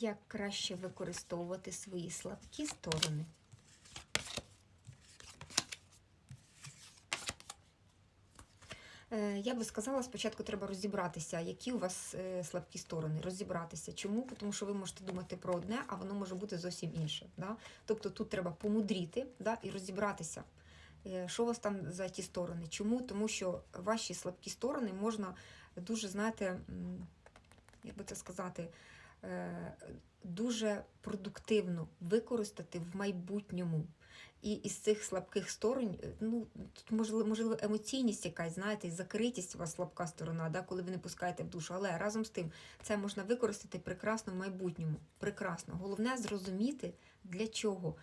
Як краще використовувати свої слабкі сторони? Е, Я би сказала, спочатку треба розібратися, які у вас е, слабкі сторони. Розібратися. Чому? Тому що ви можете думати про одне, а воно може бути зовсім інше. Да? Тобто тут треба помудріти да? і розібратися, е, що у вас там за ті сторони. Чому? Тому що ваші слабкі сторони можна дуже, знаєте, як би це сказати, дуже продуктивно використати в майбутньому. І із цих слабких сторон, е, ну, тут можливо, можливо емоційність якась, знаєте, закритість у вас слабка сторона, да, коли ви не пускаєте в душу. Але разом з тим це можна використати прекрасно в майбутньому. Прекрасно. Головне зрозуміти, для чого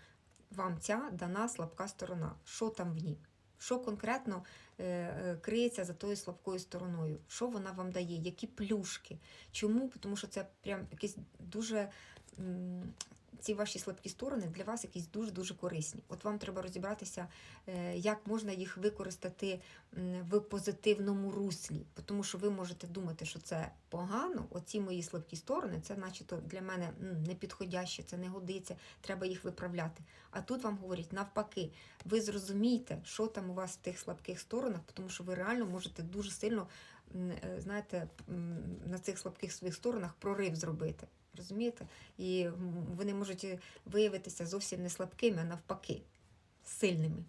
вам ця дана слабка сторона, що там в ній. Що конкретно е, е, криється за тою слабкою стороною? Що вона вам дає? Які плюшки? Чому? Тому що це прям якесь дуже ці ваші слабкі сторони для вас якісь дуже-дуже корисні. От вам треба розібратися, е, як можна їх використати в позитивному руслі. Тому що ви можете думати, що це погано, оці мої слабкі сторони, це начебто для мене м, непідходяще, це не годиться, треба їх виправляти. А тут вам говорять навпаки, ви зрозумієте, що там у вас в тих слабких сторонах, тому що ви реально можете дуже сильно е, знаєте, на цих слабких своїх сторонах прорив зробити. Розумієте? І вони можуть виявитися зовсім не слабкими, а навпаки, сильними.